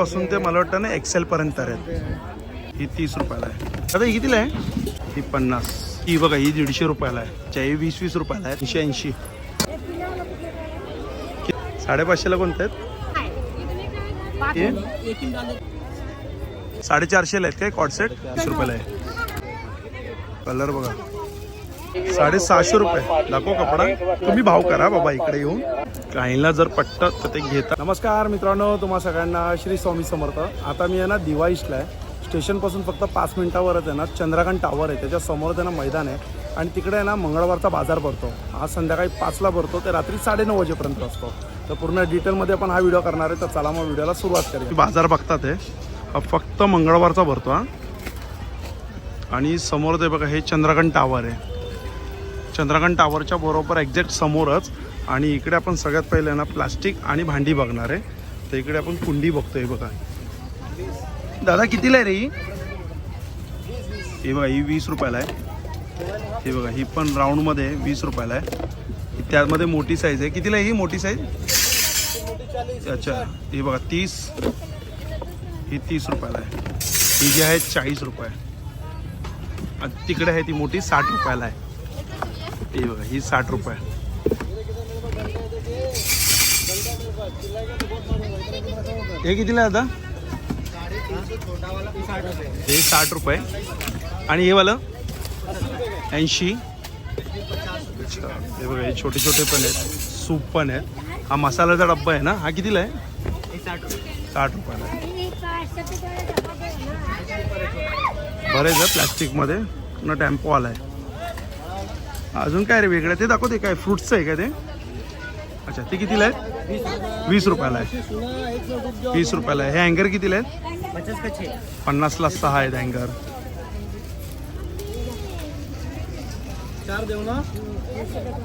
पासून ते मला वाटतं ना एक्सेल पर्यंत आहेत. ही तीस रुपयाला आहे. आता ही कितीला आहे? ही पन्नास. ही बघा ही दीडशे रुपयाला आहे. अच्छा ही वीस वीस रुपयाला आहे. ऐंशी ऐंशी. साडेपाचशेला कोणत्या आहेत? साडेचारशेला आहेत काय? कॉट सेट वीस रुपयाला आहे. कलर बघा. साडेसहाशे रुपये. दाखव कपडा. तुम्ही भाव करा बाबा इकडे येऊन. काहींना जर पटतं तर ते घेता. नमस्कार मित्रांनो तुम्हा सगळ्यांना श्री स्वामी समर्थ. आता मी आहे ना दिवा आहे. स्टेशनपासून फक्त पाच मिनिटावरच आहे ना चंद्रकांत टावर आहे. त्याच्यासमोर आहे ना मैदान आहे. आणि तिकडे आहे ना मंगळवारचा बाजार भरतो. आज संध्याकाळी पाचला भरतो ते रात्री साडेनऊ वाजेपर्यंत असतो. तर पूर्ण डिटेलमध्ये आपण हा व्हिडिओ करणार आहे. तर चला मग व्हिडिओला सुरुवात करूया. बाजार बघतात आहे फक्त मंगळवारचा भरतो हा. आणि समोर ते बघा हे चंद्रकांत टावर आहे. चंद्रकांत टावरच्या बरोबर एक्झॅक्ट समोरच. आणि इकडे आपण सगळ्यात पहिले ना प्लास्टिक आणि भांडी बघणार आहे. तर इकडे आपण कुंडी बघतोय बघा. दादा कितीला आहे रे ही? हे बघा ही वीस रुपयाला आहे. ही बघा ही पण राऊंडमध्ये वीस रुपयाला आहे. त्यामध्ये मोठी साईज आहे. कितीला आहे ही मोठी साईज अच्छा ही बघा तीस. ही तीस रुपयाला आहे. ही जी आहे चाळीस रुपये. तिकडे आहे ती मोठी साठ रुपयाला आहे. ही बघा ही साठ रुपये. हे कितीला आहे आता? हे साठ रुपये. आणि हे वालं? ऐंशी. अच्छा हे बघा हे छोटे छोटे पण आहेत सूप पण आहेत. हा मसाल्याचा डब्बा आहे ना? हा कितीला आहे? साठ रुपयाला बरेच आहे प्लॅस्टिकमध्ये. पुन्हा टेम्पो आला आहे अजून काय रे वेगळं? ते दाखवते काय? फ्रुट्सचं आहे का ते? अच्छा ते कितीला आहे वीस रुपयाला आहे. वीस रुपयाला आहे. हे अँगर कितीला आहेत? पन्नासला सहा आहेत हँगर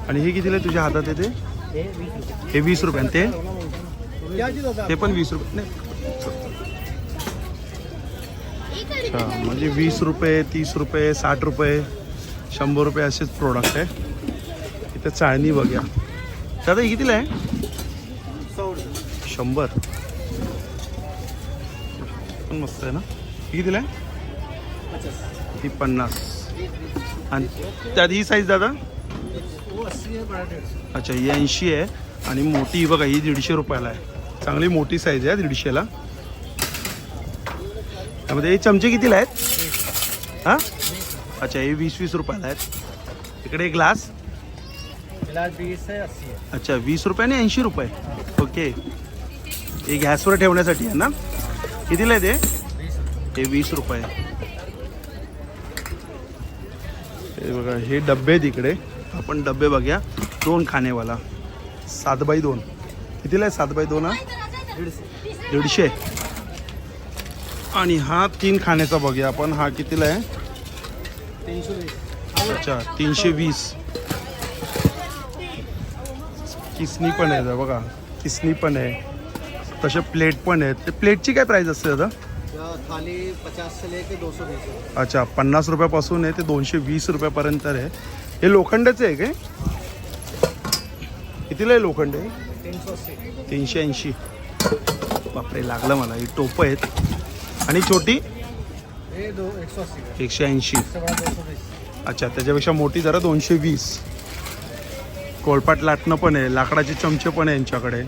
आणि हे कितीला आहे तुझ्या हातात आहे ते? हे वीस रुपये. आणि ते? ते पण वीस रुपये. नाही. अच्छा म्हणजे वीस रुपये तीस रुपये साठ रुपये. शंभर रुपये असेच प्रोडक्ट आहे. इथं चाळणी बघ्या. दादा हे कितीला आहे? शंभर. पण मस्त आहे ना? ही कितीला आहे? ही पन्नास. आणि त्यात ही साईज दादा? अच्छा ही ऐंशी आहे. आणि मोठी ही बघा ही दीडशे रुपयाला आहे. चांगली मोठी साईज आहे दीडशेला. त्यामध्ये हे चमचे कितीला आहेत? हां? अच्छा हे वीस वीस रुपयाला आहेत. इकडे ग्लास. गिलास है अस्सी अच्छा वीस रुपये आणि ऐंशी रुपये. ओके. हे गॅसवर ठेवण्यासाठी आहे ना? कितीला आहे ते? हे वीस रुपये. हे बघा हे डब्बे आहेत इकडे. आपण डब्बे बघूया. दोन खानेवाला सात बाय दोन. कितीला आहे सात बाय दोन हा? दीडशे. आणि हा तीन खाण्याचा बघूया आपण. हा कितीला आहे? अच्छा तीनशे वीस. किसनी पण आहे बघा. किसनी पण आहे. तसे प्लेट पण आहेत. ते प्लेटची काय प्राईस असते दादा? या थाली पचास से लेके दो सौ बीस अच्छा पन्नास रुपयापासून आहे ते दोनशे वीस रुपयापर्यंत आहे. हे लोखंडाचे आहे काय? कितीला आहे लोखंड आहे तीनशे ऐंशी. बापरे लागलं मला. ही टोपं आहेत. आणि छोटी? एकशे ऐंशी. अच्छा त्याच्यापेक्षा मोठी जरा दोनशे वीस. कोळपाट लाटणं पण आहे लाकडाचे चमचे पण आहे यांच्याकडे.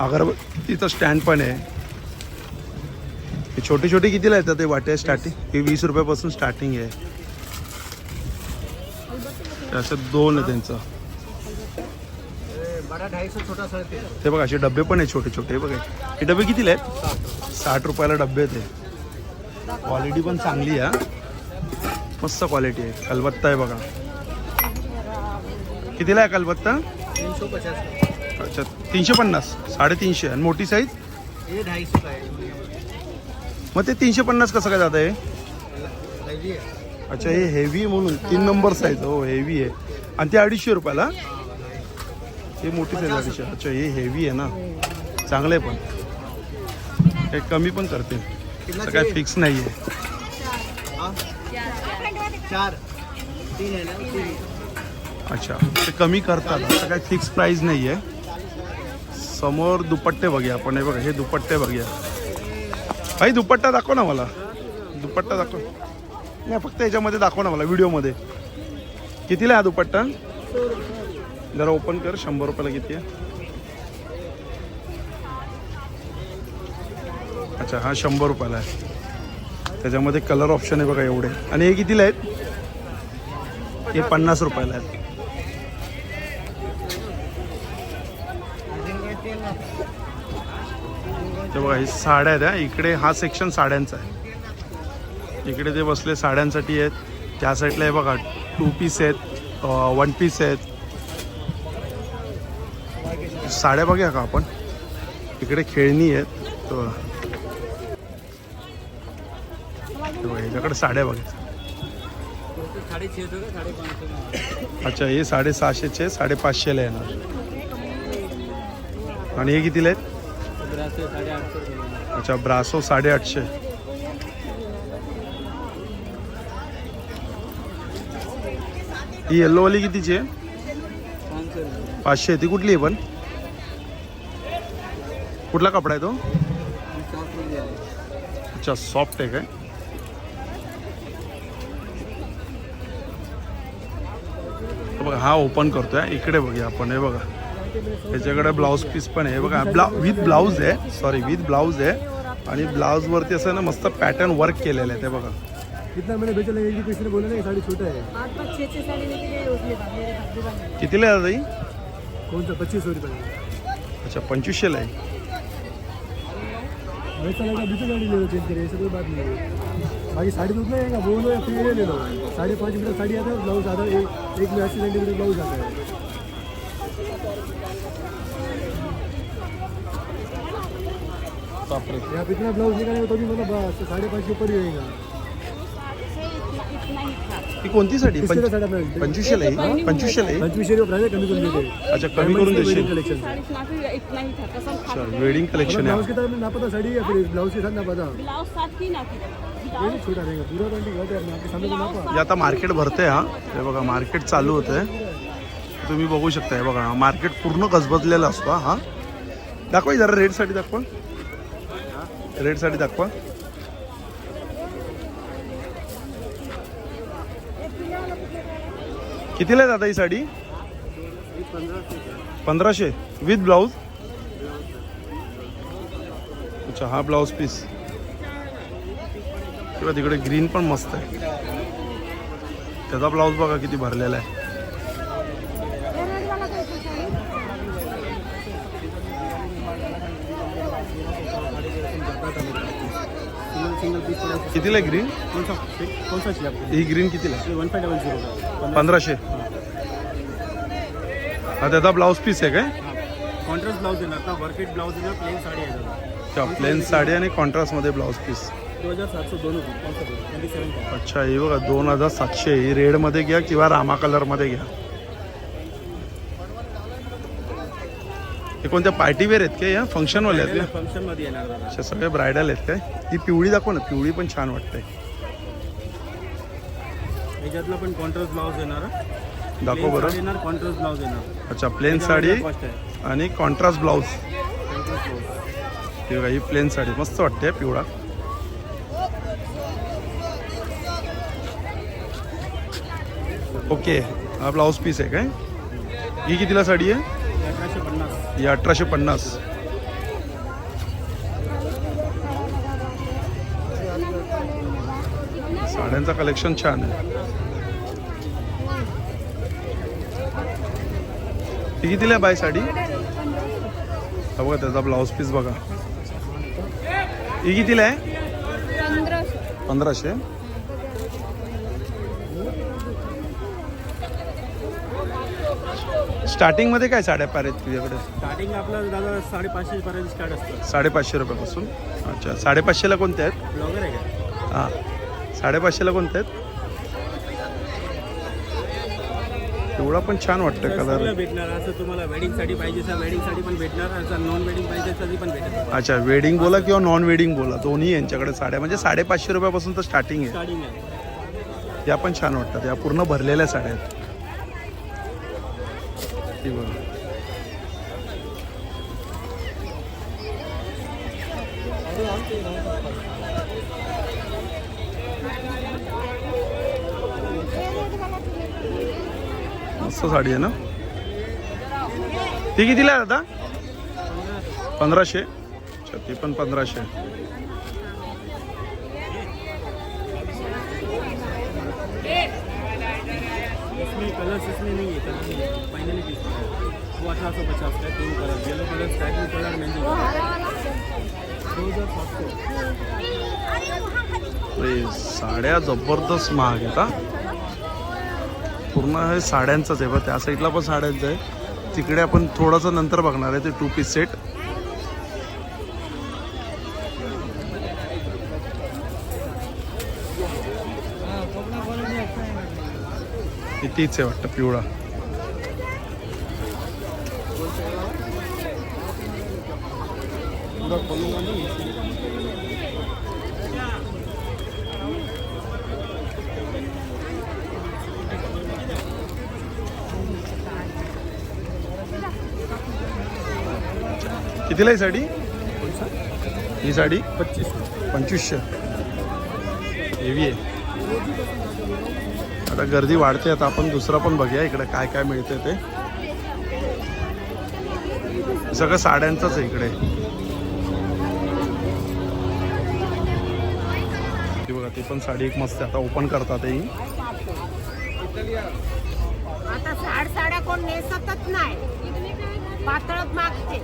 अगरबत्तीचं स्टँड पण आहे. छोटी छोटी किती कितीला येतात ते वाटे स्टार्टिंग हे वीस रुपयापासून स्टार्टिंग आहे. असं दोन आहे त्यांचं. ते बघा असे डबे पण आहे छोटे छोटे हे बघा हे डबे कितीला आहेत? साठ रुपयाला डबे आहेत क्वालिटी पण चांगली आहे मस्त क्वालिटी आहे. कलबत्ता आहे बघा. कितीला आहे कलबत्ता? अच्छा तीनशे पन्नास. साडेतीनशे. आणि मोठी साईज मग ते तीनशे पन्नास कसं काय जात आहे? अच्छा हे हेवी आहे म्हणून. तीन नंबर साईज हो हेवी आहे. आणि ते अडीचशे रुपयाला? हे मोठी साईज अडीचशे. अच्छा हे हेवी आहे ना. चांगलं आहे पण. हे कमी पण करते असं काय फिक्स नाही आहे? चार। तीन ना? तीन अच्छा ते कमी करतात असं काही फिक्स प्राईस नाही आहे समोर दुपट्टे बघूया आपण हे बघा हे दुपट्टे बघूया भाई दुपट्टा दाखव ना मला. दुपट्टा दाखव. नाही फक्त याच्यामध्ये दाखव ना मला व्हिडिओमध्ये. कितीला आहे हा दुपट्टा? जरा ओपन कर शंभर रुपयाला किती आहे? अच्छा हा शंभर रुपयाला आहे. त्याच्यामध्ये कलर ऑप्शन आहे बघा एवढे. आणि हे कितीला आहेत? हे पन्नास रुपयाला आहेत. ते बघा हे साड्या आहेत हा. इकडे हा सेक्शन साड्यांचा आहे. इकडे ते बसले साड्यांसाठी आहेत. त्या साईडला हे बघा टू पीस आहेत वन पीस आहेत. साड्या बघूया का आपण? इकडे खेळणी आहेत ते बघा. ते बघा याच्याकडे साड्या बघा. अच्छा हे साडेसहाशेचे साडेपाचशेला येणार. आणि हे कितीला? आहेत अच्छा ब्रासो साडेआठशे. ही येल्लोवाली कितीची आहे? पाचशे. ती कुठली आहे पण? कुठला कपडा आहे तो? अच्छा सॉफ्ट आहे काय? बघा हा ओपन करतोय. इकडे बघूया आपण हे बघा. याच्याकडे ब्लाऊज पीस पण आहे. बघा ब्ला विथ ब्लाऊज आहे. सॉरी विथ ब्लाऊज आहे. आणि ब्लाऊज वरती असं ना मस्त पॅटर्न वर्क केलेलं आहे ते बघा. कि बोला है। कितीला आहे ही? कौन सा? पच्चीस अच्छा पंचवीसशेला आहे. नहीं है। बाकी साड़ी तो उतना ही आएगा वो लो या फिर ये ले लो। साढ़े पाँच मीटर साड़ी आता है ब्लाउज आता है। एक एक में अस्सी सेंटीमीटर ब्लाउज आता है। ये आप इतना ब्लाउज निकालेंगे तो भी मतलब बस साढ़े पाँच के ऊपर ही रहेगा। इतना ही था ही कोणती साठी पंचवीसशेला आहे? पंचवीसशेला आहे. पंचवीस है कमी देते। अच्छा कमी करून देशील. कलेक्शन साड़ी सुना इतना ही था कसम खा अच्छा के। वेडिंग कलेक्शन ब्लाउज के तरफ़ नापा साड़ी या फिर ब्लाउज के साथ नापा था ब्लाउज साथ ही ना आता मार्केट भरते हा. हे बघा मार्केट चालू होतंय. तुम्ही बघू शकता हे बघा मार्केट पूर्ण गजबजलेला असतो हा. दाखवा ही जरा रेडसाठी दाखवा. रेडसाठी दाखवा. कितीला आहे दादा ही साडी? पंधराशे. विथ ब्लाऊज अच्छा हा ब्लाऊज पीस किंवा तिकडे ग्रीन पण मस्त आहे. त्याचा ब्लाऊज बघा किती भरलेला आहे। कितीला आहे ग्रीन ही ग्रीन कितीला आहे? पंधराशे. हा त्याचा ब्लाऊज पीस आहे काय? कॉन्ट्रास्ट ब्लाउज देणार का वर्केट ब्लाउज देणार प्लेन साड़ी आहे प्लेन साडी आणि कॉन्ट्रास्टमध्ये ब्लाऊज पीस अच्छा ही बघा दोन हजार सातशे. ही रेडमध्ये घ्या किंवा रामा कलरमध्ये घ्या. हे कोणत्या पार्टी वेअर आहेत काय या? फंक्शनवाले आहेत का फंक्शनमध्ये येणार अच्छा सगळे ब्रायडल आहेत काय? ही पिवळी दाखव ना पिवळी पण छान वाटते याच्यातला पण कॉन्ट्रास्ट ब्लाउज येणार दाखव बरं. येणार कॉन्ट्रास्ट ब्लाउज येणार. अच्छा प्लेन साडी आणि कॉन्ट्रास्ट ब्लाऊज ही ही प्लेन साडी. मस्त वाटते पिवळा. ओके हा ब्लाऊज पीस आहे काय? ही कितीला साडी आहे? अठराशे पन्नास ही अठराशे पन्नास. साड्यांचं कलेक्शन छान आहे. ही कितीला आहे बाय साडी? हा बघा त्याचा ब्लाऊज पीस बघा. ही कितीला आहे? पंधराशे. स्टार्टिंगमध्ये काय साड्या पार आहेत तुझ्याकडे? स्टार्टिंग आपलं दादा साडेपाचशे पर्यंत स्टार्ट असतं. साडेपाचशे रुपयापासून? अच्छा साडेपाचशेला कोणत्या आहेत? ब्लॉगर आहे का? हां. साडेपाचशेला कोणत्या आहेत? एवढा पण छान वाटतं कलर सगळं भेटणार असं तुम्हाला वेडिंगसाठी पाहिजे तर वेडिंगसाठी पण भेटणार असं नॉन वेडिंग पाहिजे तरी पण भेटणार. अच्छा वेडिंग बोला किंवा नॉन वेडिंग बोला दोन्ही यांच्याकडे साड्या. म्हणजे साडेपाचशे रुपयापासून तर स्टार्टिंग आहे. स्टार्टिंग आहे. या पण छान वाटतात या पूर्ण भरलेल्या साड्या आहेत. ती बघा मस्त साडी आहे ना? ती कितीला आहे आता पंधराशे. ती पण पंधराशे. इसमें कलर्स इसमें नहीं है कलर नहीं है। फाइनली पीस वो अठारह सौ पचास का है colour yellow colour sky blue colour mehndi दो हज़ार सात सौ। साड्या जबरदस्त महाग आहेत हा पूर्ण हे साड्यांचंच आहे बघ त्या साईडला पण साड्यांचं आहे. तिकडे आपण थोडंसं नंतर बघणार आहे ते टू पीस सेट तीच आहे वाटतं पिवळा. पूरा खोलूंगा नहीं इसलिए कितीला आहे साडी? ही साडी? पच्चीस. पंचवीसशे. हेवी आहे. आता गर्दी वाढते आता आपण दुसरा पण बघूया इकडे काय काय मिळते ते. सगळं साड्यांचंच आहे इकडे. ती बघा ती पण साडी एक मस्त आता ओपन करतात ही. आता साड साड्या कोण नेसतच नाही. पातळच मागते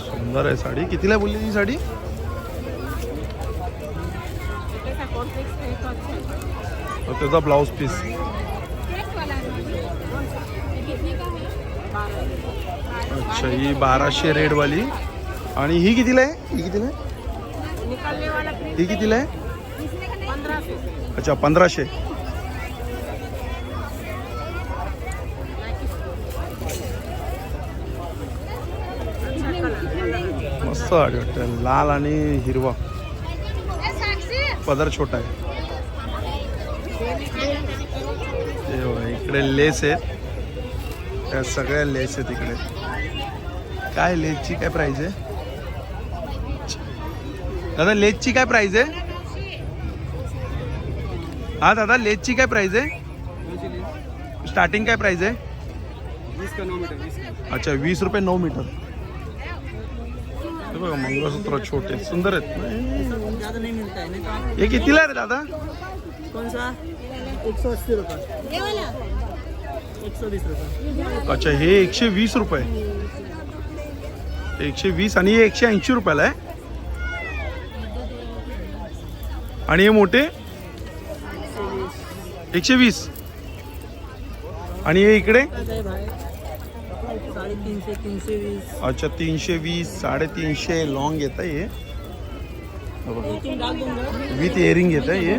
सुंदर आहे साडी. कितीला बोलली ती साडी तर त्याचा ब्लाऊज पीस. अच्छा ही बाराशे रेडवाली. आणि ही कितीला आहे? ही कितीला आहे? ही कितीला आहे? अच्छा पंधराशे. मस्त साडी लाल आणि हिरवा. पदर छोटा आहे. इकडे लेस आहेत. त्या सगळ्या लेस आहेत इकडे. काय लेसची काय प्राईज आहे? दादा लेसची काय प्राईज आहे? हा दादा लेसची काय प्राईज आहे? स्टार्टिंग काय प्राईज आहे? अच्छा वीस रुपये नऊ मीटर बघा मंगळसूत्र छोटे सुंदर आहेत. ज़्यादा नहीं मिलता है नहीं तो आप हे कितीला आहे रे दादा? कौन सा एक सौ अस्सी रुपये. एक सौ बीस रुपये. अच्छा हे एकशे वीस रुपये. एकशे वीस आणि हे एकशे ऐंशी रुपयाला आहे. आणि हे मोठे? एकशे वीस. आणि हे इकडे? साढ़े तीन से तीन से बीस अच्छा तीनशे वीस साडेतीनशे लॉंग येत आहे हे. विथ एअरिंग येत आहे हे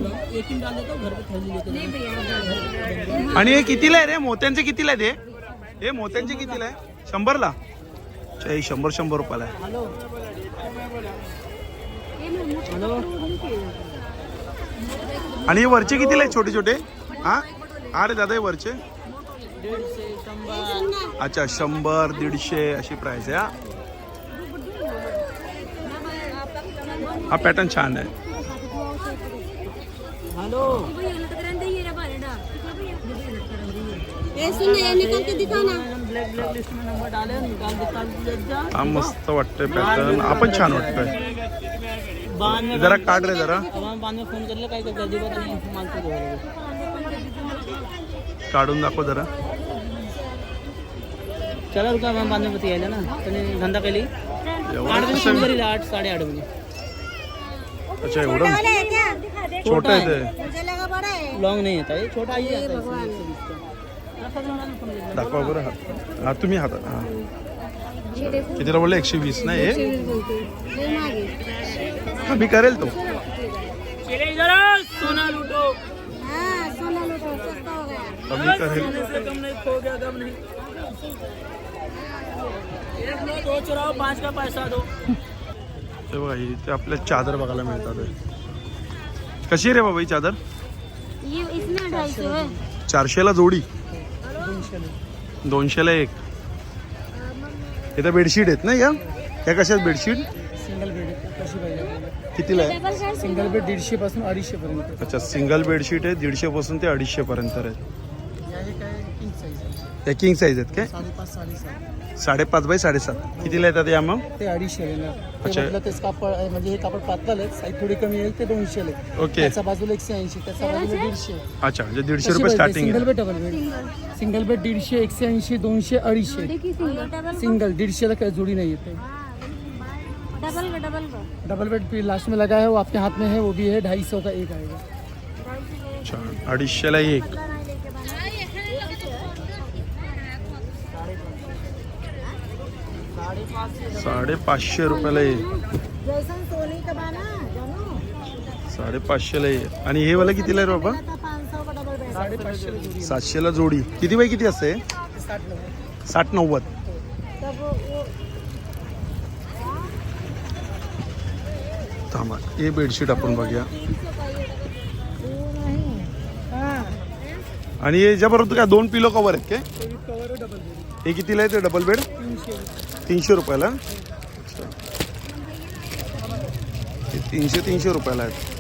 आणि हे कितीला आहे रे? मोत्यांचे कितीला आहे ते हे मोत्यांचे कितीला आहे? शंभरला? अच्छा हे शंभर शंभर रुपयाला आहे. आणि हे वरचे कितीला आहे छोटे छोटे? हा? अरे दादा हे वरचे? अच्छा शंभर दीडशे अशी प्राइस आहे हा पॅटर्न छान आहे. हेलो. हा मस्त वाटतंय पॅटर्न आपण छान वाटतंय. जरा काढ रे जरा. काढून दाखव जरा. चला में बताइए ना. धंदा केली? आठ बजे फोन करी आठ साढ़े आठ बजे अच्छा एवढं छोटं आहे ते मुझे लगा बड़ा है। लॉन्ग नहीं आता ये छोटा ही आता है इसमें 120 का रखा दो ना फोन कर दाखवा बरं हात हा तुम्ही हातात हा। कितीला बोलले? एकशे वीस ना हे हा मी करेल तो. चले इधर सोना लूटो हाँ सोना लूटो सस्ता हो गया. कमी करेल. सोने से कम नहीं खो गया कम नहीं एक लो दो चुराओ पाँच का पैसा दो। ते बघा इथे आपल्या चादर बघायला मिळतात. हे. कशी आहे रे बाबा ही चादर? ये इसमें ढाई सौ है चारशेला जोडी. दोनशेला एक. इथं बेडशीट आहेत ना या? कशा आहेत बेडशीट? सिंगल बेड कशी पाहिजे कितीला आहे? सिंगल बेड दीडशे पासून अडीचशे पर्यंत अच्छा सिंगल बेडशीट आहे दीडशे पासून ते अडीचशे पर्यंत आहे हे काय किंग साईज आहे त्या किंग साईज आहेत काय? साडेपाच साडेसात. साडेपाच बाय साडेसात. कितीला येतात या मग ते अडीचशे अच्छा. म्हटलं तेच कापड आहे, म्हणजे हे कापड पातळ आहे साईज थोडी कमी येईल ते दोनशे ओके. त्याच्या बाजूला एकशे ऐंशी त्याच्या बाजूला दीडशे. अच्छा म्हणजे दीडशे रुपये स्टार्टिंग सिंगल आहे. Bed double bed single bed दीडशे एकशे ऐंशी दोनशे अडीचशे. सिंगल दीडशे का जोड़ी नहीं है डबल का डबल का डबल बेड भी लास्ट में लगा है वो आपके हाथ में है वो भी है ढाई सौ का एक आएगा. अच्छा अडीचशेला एक. साडेपाचशे रुपयाला जानू? साडेपाचशेला एक आणि हे वाला कितीला आहे बाबा? सातशेला जोडी. किती बाय किती असते? साठ नव्वद थांबा हे बेडशीट आपण बघूया. आणि हे याच्याबरोबर काय दोन पिलो कवर आहेत काय? है हे कितीला आहे ते डबल बेड तीनशे रुपयाला. अच्छा. हे तीनशे तीनशे रुपयाला आहेत.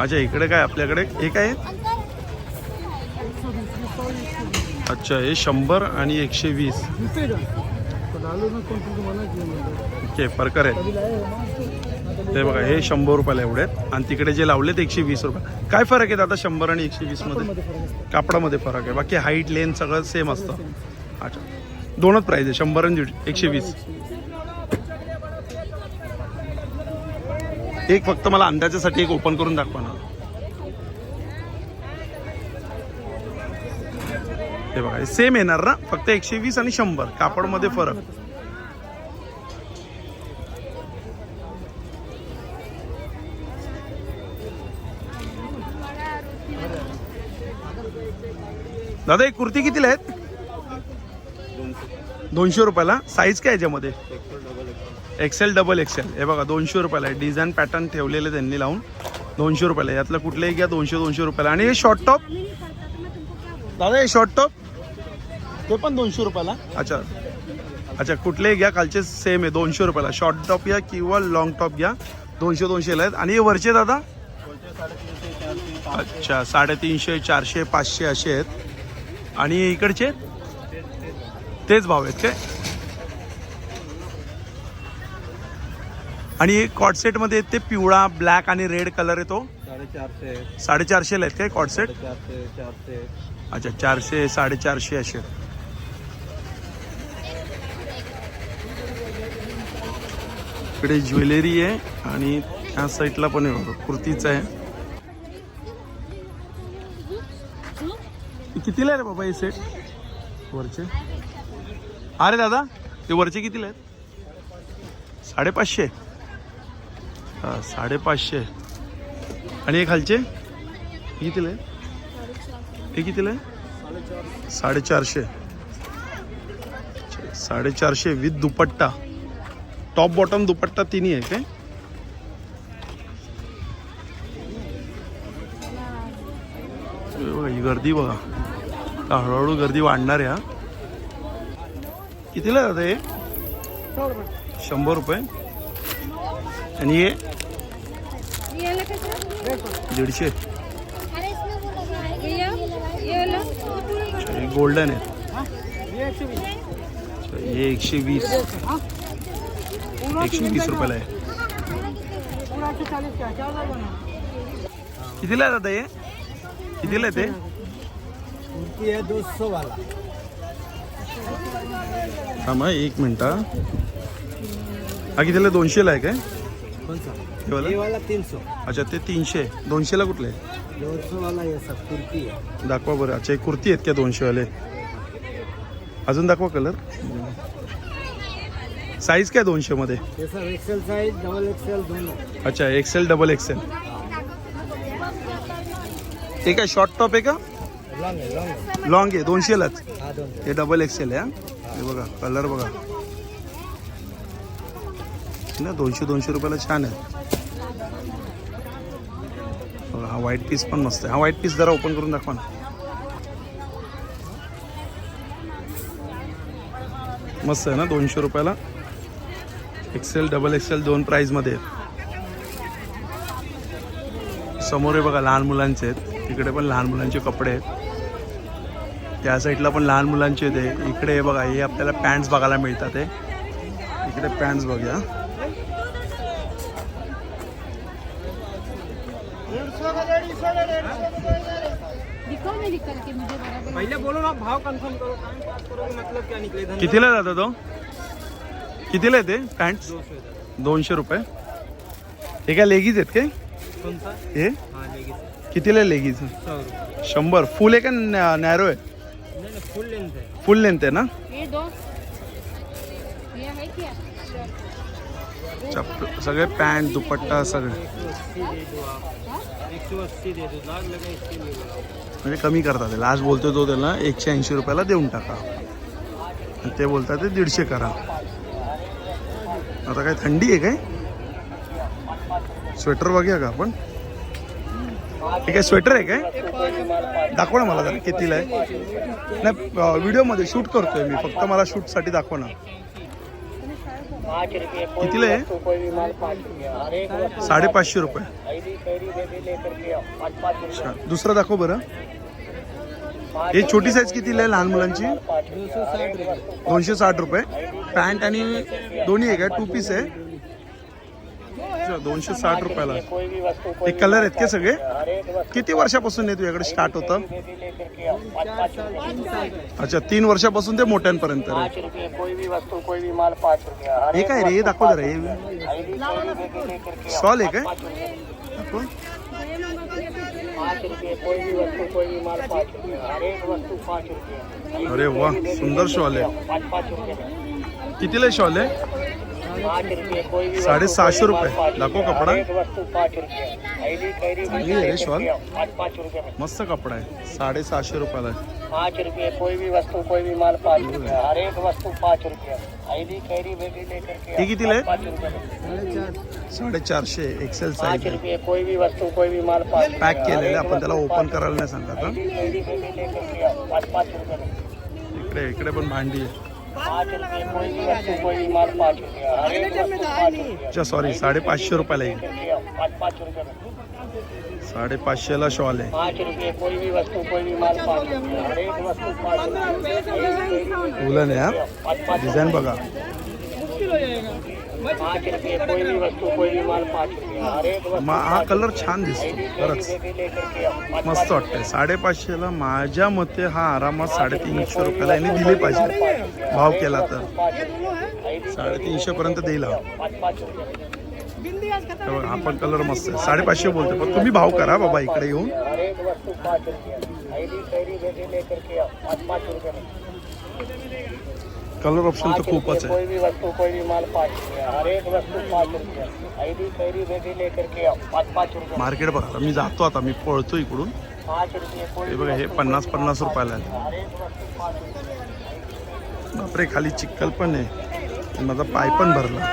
अच्छा इकडे काय आपल्याकडे? हे काय? आहे? अच्छा हे शंभर आणि एकशे वीस. जूते का? तो डालो ना कौन तुमको मना किया मैंने ओके परकर हो ना ते बघा हे शंभर रुपयाला एवढे आहेत. आणि तिकडे जे लावलेत एकशे वीस रुपये. काय फरक आहे आता शंभर आणि एकशे वीसमध्ये? कापडामध्ये फरक आहे. बाकी हाईट लेंथ सगळं सेम असतं. अच्छा. दोनच प्राईज आहे शंभर आणि दीड- एकशे वीस. एक फक्त मला अंदाजासाठी एक ओपन करून दाखवा ना. हे बघा सेम येणार ना? फक्त एकशे वीस आणि शंभर. कापडमध्ये फरक. दादा एक कुर्ती कितीला आहेत? दोनशे रुपयाला. साईज काय याच्यामध्ये? एक्सेल डबल एक्सेल हे बघा दोनशे रुपयाला आहे. डिझाईन पॅटर्न ठेवलेले त्यांनी लावून दोनशे रुपयाला यातलं कुठलेही घ्या दोनशे दोनशे रुपयाला. आणि हे शॉर्ट टॉप दादा हे शॉर्ट टॉप ते पण दोनशे रुपयाला? अच्छा. अच्छा कुठलेही घ्या कालचे सेम आहे. दोनशे रुपयाला. शॉर्ट टॉप घ्या किंवा लॉंग टॉप घ्या. दोनशे दोनशेला आहेत. आणि हे वरचे दादा? अच्छा साडेतीनशे चारशे पाचशे असे आहेत. आणि इकडचे? तेच भाव आहेत काय? आणि एक कॉट सेटमध्ये आहेत ते पिवळा ब्लॅक आणि रेड कलर येतो. साडेचारशे साडेचारशेला आहेत काय कॉट सेट? चारशे चारशे. अच्छा चारशे साडेचारशे असे इकडे ज्वेलरी आहे आणि ह्या साईडला पण कुर्तीचं आहे. कितीला आहे रे बाबा हे सेट वरचे? अरे दादा ते वरचे कितीला आहेत? साडेपाचशे. साडेपाचशे. आणि हे खालचे? हे कितीला आहे? हे कितीला आहे? साडेचारशे. साडेचारशे with dupatta. Top bottom dupatta तिन्ही आहे काय बघा ही गर्दी बघा. हळूहळू गर्दी वाढणार आहे हा. कितीला आहे हे? शंभर रुपये. आणि हे? दीडशे. गोल्डन आहे. हे एकशे वीस. एकशे वीस रुपयाला आहे. कितीला आहे हे? कितीला आहे ते? कुर्ती है दो सौ वाला थांबा एक मिनिट हा. कितीला? आहे? दोनशेला आहे काय? कौन सा हे वाला? ये वाला तीन सौ अच्छा ते तीनशे. दोनशेला कुठले? आहे? दो सौ वाला ये सब कुर्ती है दाखवा बरं. अच्छा हे कुर्ती आहेत का दोनशेवाले? अजून दाखवा कलर. साईज काय दोनशे मध्ये ये सब एक्सेल साइज डबल एक्सेल दोनों. अच्छा एक्सेल डबल एक्सेल हे काय शॉर्ट टॉप आहे का? लॉंग आहे दोनशेलाच हाँ हे डबल एक्सेल आहे हा. हे बघा कलर बघा. ना दोनशे दोनशे रुपयाला छान आहे. बघा हा व्हाईट पीस पण मस्त आहे. हा व्हाईट पीस जरा ओपन करून दाखवा ना. मस्त आहे ना दोनशे रुपयाला. एक्सेल डबल एक्सेल दोन प्राईजमध्ये समोर हे बघा लहान मुलांचे आहेत. तिकडे पण लहान मुलांचे कपडे आहेत. त्या साईडला पण लहान मुलांचे हे. इकडे हे बघा हे आपल्याला पॅन्ट्स बघायला मिळतात इकडे पॅन्ट्स बघूया. कितीला जातो तो? कितीला येते इधर दोनशे रुपये. हे काय लेगीज आहेत काय? हे? कितीला लेगीज शंभर. फुल आहे का नॅरो आहे? लेंथ है। फुल लेंथ आहे ना? ये दो। ये है क्या? चप्पल सगळे पॅन्ट दुपट्टा सगळे। म्हणजे कमी करतात लास्ट बोलतोय तो त्याला एकशे ऐंशी रुपयाला देऊन टाका. ते बोलतात ते दीडशे करा. आता काय थंडी आहे काय? स्वेटर बघूया का आपण? हे काय स्वेटर आहे काय? दाखव ना मला जरा कितीला आहे? नाही व्हिडिओमध्ये शूट करतोय मी फक्त मला शूटसाठी दाखव ना. कितीला आहे? साडेपाचशे रुपये. अच्छा दुसरं दाखव बरं. हे छोटी साईज कितीला आहे लहान मुलांची? दोनशे साठ रुपये. पॅन्ट आणि दोन्ही आहे का टू पीस आहे? अच्छा, दोनशे साठ रुपयाला. हे कलर आहेत का सगळे? किती वर्षापासून आहे तुझ्याकडे स्टार्ट होतं? अच्छा तीन वर्षापासून ते मोठ्यांपर्यंत. हे काय रे? हे दाखव जरा हे शॉल आहे काय? दाखव. अरे वा सुंदर शॉल आहे. कितीला शॉल आहे? साडेसहाशे रुपये. दाखव कपडा. चांगली आहे शॉल. मस्त कपडा आहे. साडेसहाशे रुपयाला पाँच रुपये कोई भी वस्तु कोई भी माल पाँच रुपये. हर एक वस्तु पाँच रुपये. आईडी कैरी बेटी लेकर के हे कितीला आहे? पाँच रुपये. साडेचारशे एक्सेल साईज रुपये कोई भी वस्तु कोई भी माल पाँच पॅक केलेले आपण त्याला ओपन करायला नाही सांगत। इकडे इकडे पण भांडी आहे. अच्छा सॉरी साडेपाचशे रुपयाला येईल साडेपाचशेला शॉल आहे. उलन आहे डिझाईन बघा. रुपये कोई भी कोई भी माल रुपये मा हा कलर छान दिसतो खरंच. मस्त वाटतंय. साडेपाचशेला माझ्या मते हा आरामात साडेतीनशे रुपयाला यांनी दिले पाहिजे. भाव केला तर. साडेतीनशे पर्यंत देईल हा. हा पण कलर मस्त आहे. साडेपाचशे बोलते पण तुम्ही भाव करा बाबा इकडे येऊन. कलर ऑप्शन तर पाँच खूपच रुपये आहे. कोई भी वस्तु कोई भी माल पाँच रुपये. हर एक वस्तु पाँच रुपये. आईडी कैरी बेटी लेकर के आओ. पाँच पाँच रुपये. मार्केट बघा आता मी जातो आता मी पळतो इकडून. पाँच रुपये कोई हे बघा हे पन्नास पन्नास रुपयाला आहे हर एक वस्तु पाँच रुपये. बापरे खाली चिक्कल पण आहे. माझा पाय पण भरला.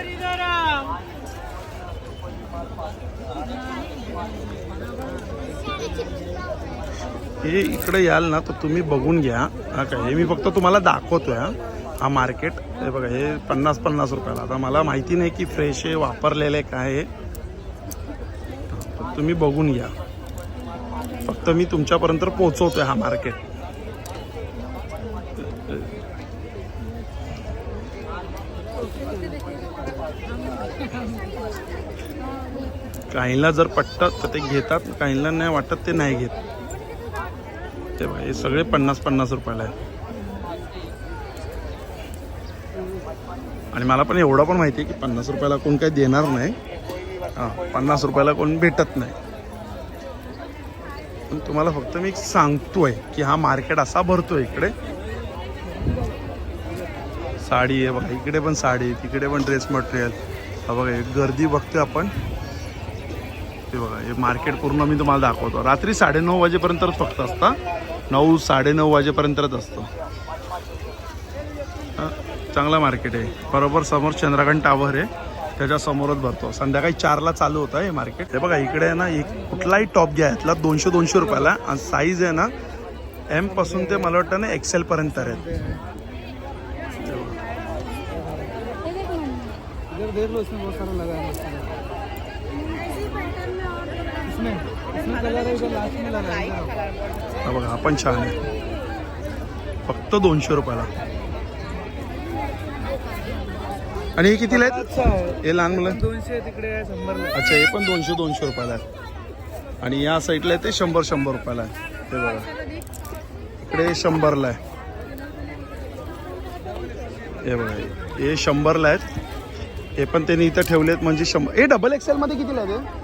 हे इकडे याल ना तर तुम्ही बघून घ्या. हा काय हे मी फक्त तुम्हाला दाखवतोय हा. हा मार्केट हे बघा हे पन्नास पन्नास रुपयाला. आता मला माहिती नाही की फ्रेश आहे वापरलेलं आहे काय आहे. तुम्ही बघून घ्या. फक्त मी तुमच्यापर्यंत पोचवतोय हा मार्केट. काहींना जर पटतात तर ते घेतात काहींना नाही वाटत ते नाही घेत. ते बघा हे सगळे पन्नास पन्नास रुपयाला आहे आणि मला पण एवढं पण माहिती आहे की पन्नास रुपयाला कोण काही देणार नाही. हां पन्नास रुपयाला कोण भेटत नाही. पण तुम्हाला फक्त मी सांगतोय की हा मार्केट असा भरतो इकडे. साडी आहे बघा इकडे पण साडी आहे, तिकडे पण ड्रेस मटेरियल हा बघा एक गर्दी बघते आपण. ते बघा हे मार्केट पूर्ण मी तुम्हाला दाखवतो. रात्री साडेनऊ वाजेपर्यंतच फक्त असतं. नऊ साडेनऊ वाजेपर्यंतच असतं. चांगला मार्केट आहे. बरोबर समोर चंद्रकांत टावर आहे. त्याच्या समोरच भरतो. संध्याकाळी चारला चालू होतं हे मार्केट हे बघा इकडे आहे ना एक कुठलाही टॉप घ्या. यातला दोनशे दोनशे रुपयाला. आणि साईज आहे ना एमपासून ते मला वाटतं ना एक्सेल पर्यंत आहेत देख लो इसमें बहुत सारा लगा है इसमें इसमें है लास्ट में लगा है बघा आपण छान आहे. फक्त दोनशे रुपयाला. आणि हे कितीला आहेत? है लहान मुलं? दोनशे तिकडे शंभरला. अच्छा हे पण दोनशे दोनशे रुपयाला आहे. आणि या साईडला आहे ते शंभर शंभर रुपयाला आहे. हे बघा. इकडे शंभरला आहे. हे बघा हे शंभरला आहेत. हे पण त्यांनी इथं ठेवलेत म्हणजे शंभर. हे डबल एक्सेल मध्ये कितीला आहे ते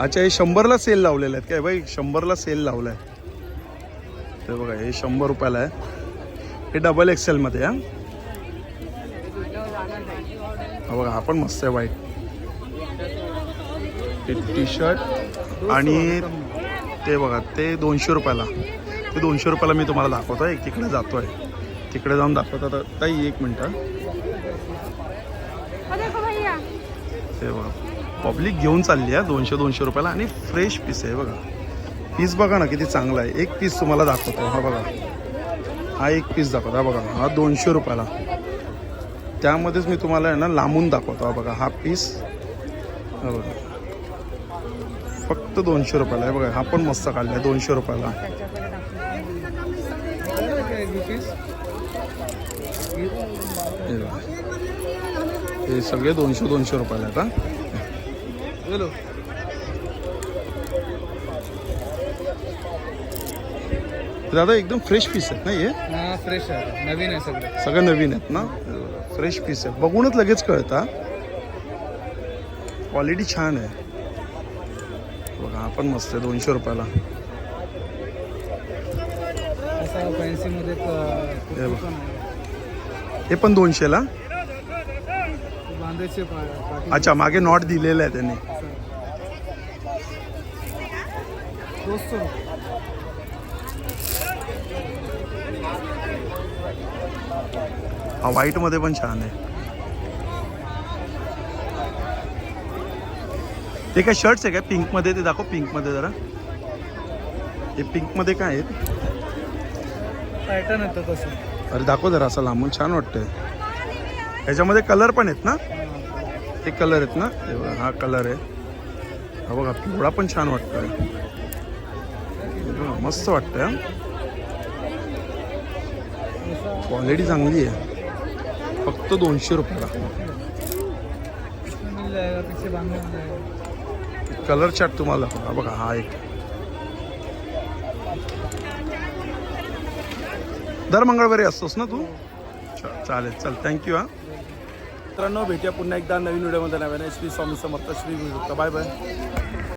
अच्छा हे शंभरला सेल लावलेले आहेत काय? बाई शंभरला सेल लावला आहे ते बघा हे शंभर रुपयाला आहे. हे डबल एक्सेलमध्ये हां? हा बघा हा पण मस्त आहे वाईट ते टी शर्ट आणि ते बघा ते दोनशे रुपयाला. ते दोनशे रुपयाला मी तुम्हाला दाखवतो एक तिकडे आहे तिकडे जाऊन दाखवतो. तर ताई एक मिनटं ते बघा पब्लिक घेऊन चालली आहे दोनशे दोनशे रुपयाला. आणि फ्रेश पीस आहे बघा. पीस बघा ना किती चांगला आहे. एक पीस तुम्हाला दाखवतो हा बघा. हा एक पीस दाखवतो. हा बघा हा दोनशे रुपयाला. त्यामध्येच मी तुम्हाला आहे ना लांबून दाखवतो. हा बघा हा पीस हा बघा. फक्त दोनशे रुपयाला आहे. बघा हा पण मस्त काढला आहे दोनशे रुपयाला. हे सगळे दोनशे दोनशे रुपयाला आहेत हा. दादा एकदम फ्रेश पीस आहेत ना हे? हाँ फ्रेश है नवीन है सगळं. सगळं नवीन आहेत ना? फ्रेश पीस आहे बघूनच लगेच कळतं क्वालिटी छान आहे. बघा हा पण मस्त आहे दोनशे रुपयाला. असा फॅन्सी मध्ये क- हे बघ. पण आहे. हे पण दोनशेला? ते बांधायचे पा- पाठी. अच्छा मागे नॉट दिलेलं आहे त्यांनी. दोस्तों हा व्हाईटमध्ये पण छान आहे. ते काय शर्ट्स आहे काय? पिंकमध्ये ते दाखव पिंकमध्ये जरा. हे पिंकमध्ये काय आहेत पॅटर्न येतं तसं. अरे दाखव जरा असं लांबून छान वाटतंय. ह्याच्यामध्ये कलर पण आहेत ना? हे कलर आहेत ना? हे बघा, हा कलर आहे. हा बघा पिवळा पण छान वाटतोय. हे बघा, मस्त वाटतंय. क्वालिटी चांगली आहे. फक्त दोनशे रुपयाला कलर चार्ट तुम्हाला. हा बघा हा एक. दर मंगळवारी असतोस ना तू? चालेल चल थँक्यू हा. मित्रांनो भेटूया पुन्हा एकदा नवीन व्हिडिओमध्ये. नव्याने श्री स्वामी समर्थ श्री गुरु बाय बाय.